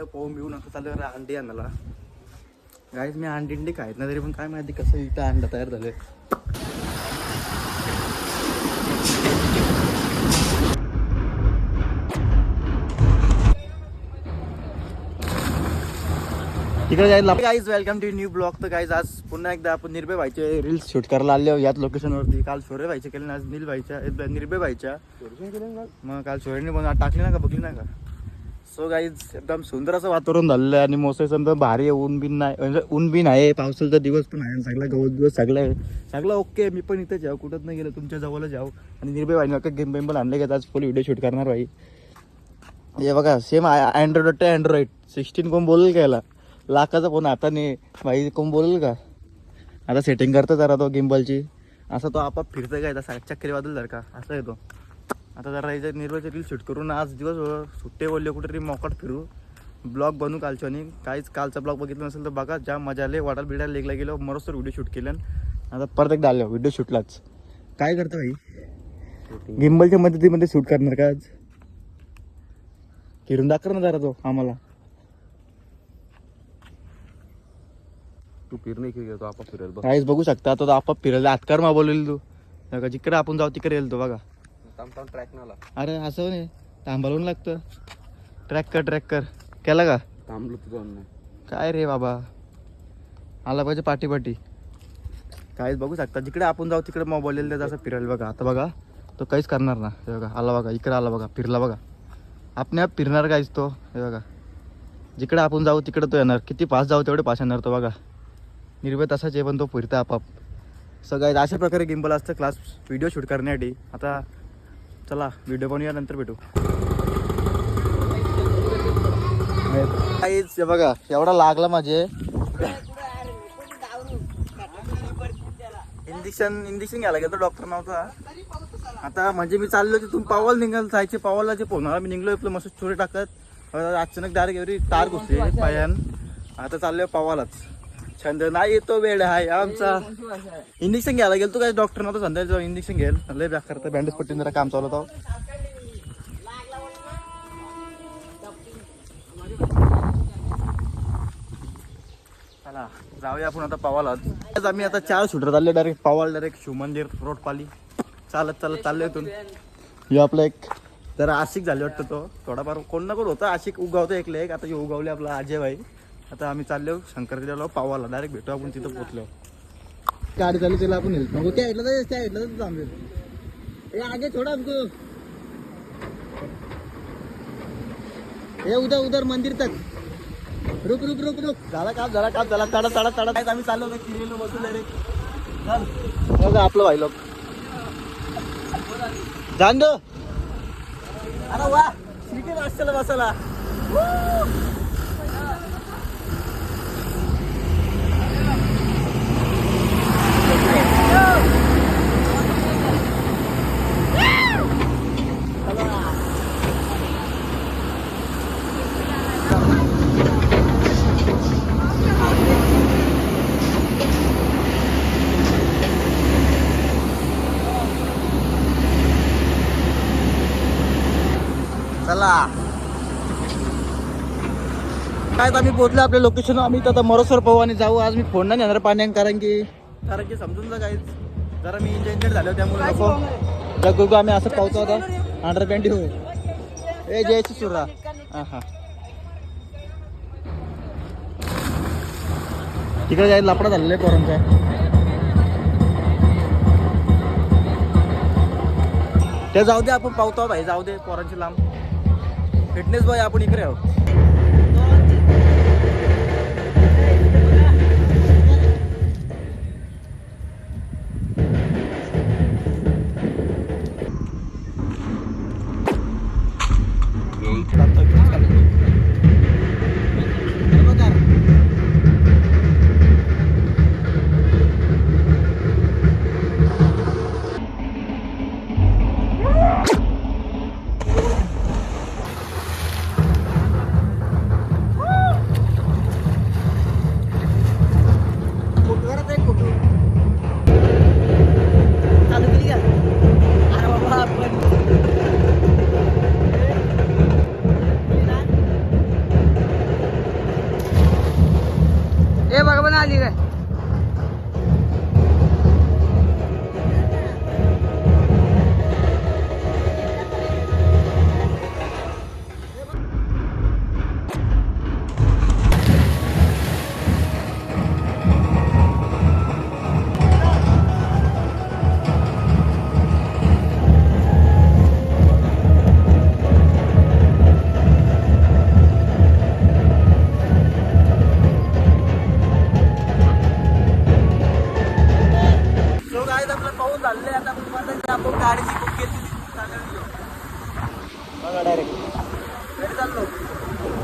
झालं पाहून बिवून आता चालू आहे अंडी आणायला गाईज मी अंडी अंडी खायत नाही तरी पण काय माहिती कसं इथं अंडा तयार जायला guys welcome to new blog तर गाईज आज पुन्हा एकदा आपण निर्भय व्हायचे रील्स शूट करायला आले याच लोकेशनवरती काल शोरे व्हायचे केले ना आज नील ए, निर्भय व्हायच्या मग काल शोरेने पण टाकली ना का बघली ना का? सो गाईज एकदम सुंदर असं वातावरण झालेलं आहे आणि मोसम तर भारी आहे ऊन बिन नाही म्हणजे ऊन बिन आहे पावसाचा दिवस पण आहे सगळा गवत दिवस सगळं आहे. सगळं ओके मी पण इथं जाऊ कुठंच नाही गेलो तुमच्या जवळच जाऊ आणि निर्भय भाईने का गेम बेम पण आणले का आज फुल व्हिडिओ शूट करणार भाई. हे बघा same android to android sixteen कोण बोलेल का याला? लाखाचा फोन हाताने भाई कोण बोलेल का? आता सेटिंग करतो जरा तो गिम्बलची असा तो आपाप फिरतं काय तसा चक्री वादल जर का. असं येतो आता जरा याच्यात निर्वाचे रील शूट करून. आज दिवस सुट्टे बोलले कुठेतरी मोकाट फिरू. ब्लॉग बनवू कालच्या आणि. काहीच कालचा ब्लॉग बघितला नसेल तर बघा ज्या मजा आले वाटाल बिडायला लेगला गेलो मरस्त व्हिडिओ शूट केलं. आता परत एकदा आलो व्हिडिओ शूटलाच काय करतो भाई? गिम्बलच्या मदतीमध्ये शूट करणार का आज? फिरून दाखव ना जरा तो आम्हाला. तू फिरणे की घेतो आपण फिरेल बघ. काहीच बघू शकता आता तो आपाप फिरायला हातकार मा बोललेली तू जिकडे आपण जाऊ तिकडे येईल तो बघा. ट्रॅक नाला अरे असं नाही. थांबावून लागतं. ट्रॅक कर ट्रॅक कर. केला का? थांबलो तुझं काय रे बाबा? आला पाहिजे पाठी पाठी काहीच बघू शकता. जिकडे आपण जाऊ तिकडे मोबाईल त्याचा असं फिरायला बघा. आता बघा तो काहीच करणार ना हे बघा आला बघा इकडे आला बघा फिरला बघा. आपण आप फिरणार काहीच तो. हे बघा. जिकडे आपण जाऊ तिकडे तो येणार. किती पास जाऊ तेवढे पास येणार तो बघा. निर्भय तसाच आहे पण तो फिरता आपाप. सगळं अशा प्रकारे गिंबल असतं क्लास व्हिडिओ शूट करण्यासाठी. आता चला व्हिडिओ बनवूया नंतर भेटू. काहीच हे बघा एवढा लागला माझे. इंजेक्शन इंजेक्शन घ्यायला गेलो डॉक्टर नव्हता. आता म्हणजे मी चाललो तिथून पावल निघाल जायचे पावलला जे पोहणार मी निघलो आपलं मस्त छोरे टाकत. अचानक डायरेक्ट एवढी तार घुसली पायान. आता चाललोय पावालाच. छंद नाही येतो वेळ आहे आमचा. इंजेक्शन घ्यायला गेलो. तू काय डॉक्टर नव्हता संध्याकाळी इंजेक्शन घ्याल लय बॅक करता बँडेज पट्टी जरा काम चालवत आहो चला जाऊया आपण आता पवाला आज आम्ही आता चार शूटर चालले डायरेक्ट पवाल डायरेक्ट शिवमंदिर रोड पाली चालत चालत चाललोय इथून. ह्यो आपला एक जरा आशिक झाले वाटतं तो. थोडाफार कोण ना कोण होता. आशिक उगावतो एक लेक. आता ह्यो उगावले आपला अजय भाई. आता आम्ही चाललो शंकरदेवला पावाला. डायरेक्ट भेटू आपण तिथं पोहोचलो. गाडी चालू त्याला आपण हेल्प नको त्या त्या जायचं थांबेल. ए आगे छोडा हमको हे उधर उधर मंदिर तक. रुक रुक रुक रुक. झाला काम झाला काम झाला. चढा चढा चढा. काय आम्ही चाललो किल्लेलो बसलो रे चल. आपलं भाई लोक. जाण दो. अरे वा श्रीके वाचला बसायला. चला काय आम्ही पोहोचलो आपल्या लोकेशन आम्ही आता मरोसर पाहू आणि जाऊ. आज मी फोन नाही येणार पाण्यान कारण की कारण की समजून जा काय जरा मी इंजेंटेड झालो त्यामुळे नको. जग आम्ही असं पाहतो आता. अंडर पॅन्टी होय. ए जयची सुरा हा हां. तिकडे जायचं लापडा झालेला आहे पोरांचा. ते जाऊ दे आपण पावतो भाई जाऊ दे पोरांची लांब. ಫಿಟ್ನೆಸ್ ಬಾಯ್ ಆಪು ನಿಕ್ರೆ ಅವ್ರು Thank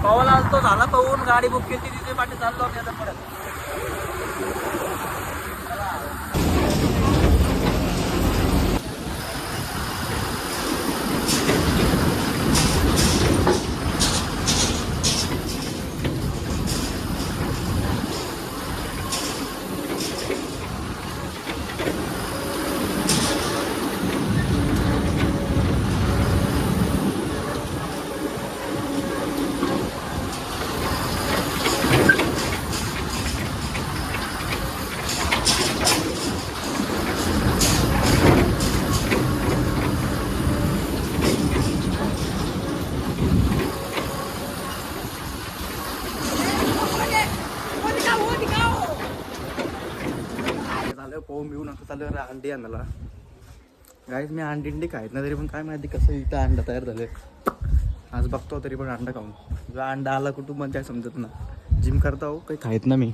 इकडे आज तो झाला पाहून गाडी बुक केली तिथे पाठी चाललो आम्ही आता परत झालं पोहून बिवून आता चालू आहे अंडी आणायला. गाईज मी अंडी अंडी खायत ना तरी पण काय माहिती कसं इथं अंडा तयार झाले. आज बघतो तरी पण अंडा खाऊन. जो अंडा आला कुठून पण काय समजत ना जिम करता हो काही खायत ना मी.